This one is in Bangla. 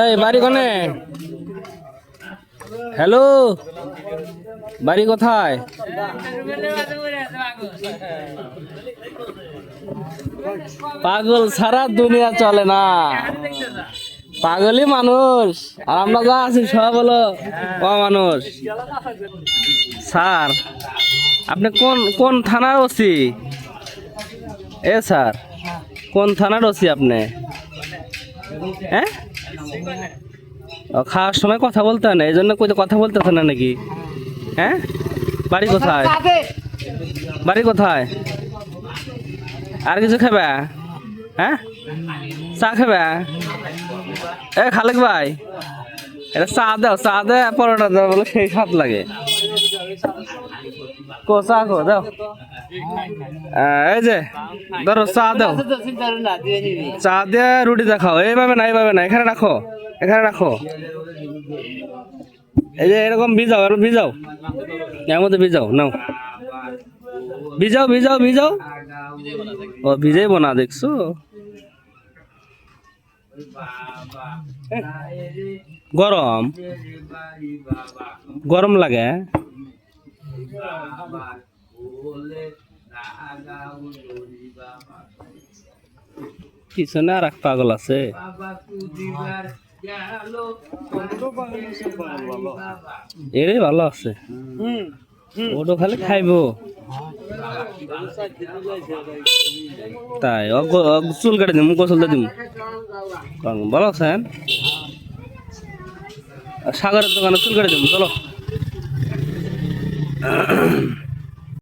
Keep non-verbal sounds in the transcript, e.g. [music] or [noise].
এই, বাড়ি কোনে? হ্যালো? বাড়ি কোথায়? পাগল, সারা দুনিয়া চলে না। পাগলই মানুষ। আর আমরা যা আছি, সব হলো মানুষ স্যার, আপনি কোন কোন থানার ওসি? এ, স্যার। কোন থানার ওসি আপনি? হ্যাঁ? খাওয়ার সময় কথা বলতে না, এই জন্য কথা বলতেছে না নাকি? হ্যাঁ? বাড়ি কোথায়? বাড়ি কোথায়? আর কিছু খাবে? হ্যাঁ? চা খাবে? এ খালেক ভাই, এটা চা দাও, চা দে, পরোটা দাও, বলে সেই স্বাদ লাগে। কো চা কো, দাও। এই যে, ধরো চা দাও। চা দিয়ে রুটি দেখাও। এইভাবে না এইভাবে না, এখানে রাখো এখানে রাখো। এই যে এরকম ভিজাও এরকম ভিজাও। এর মধ্যে ভিজাও, নাও। ভিজাও ভিজাও ভিজাও। ও ভিজাইব না, দেখছ? গরম। গরম লাগে পিছনে আর এক পাগল আছে? এরে ভালো আছে। ওটা খালি খাইবো। তাই ও চুল কেটে দিম গোসল দিম। ভালো আছেন? সাগরের দোকানে চুল কেটে দিম চলো। Uh [clears throat]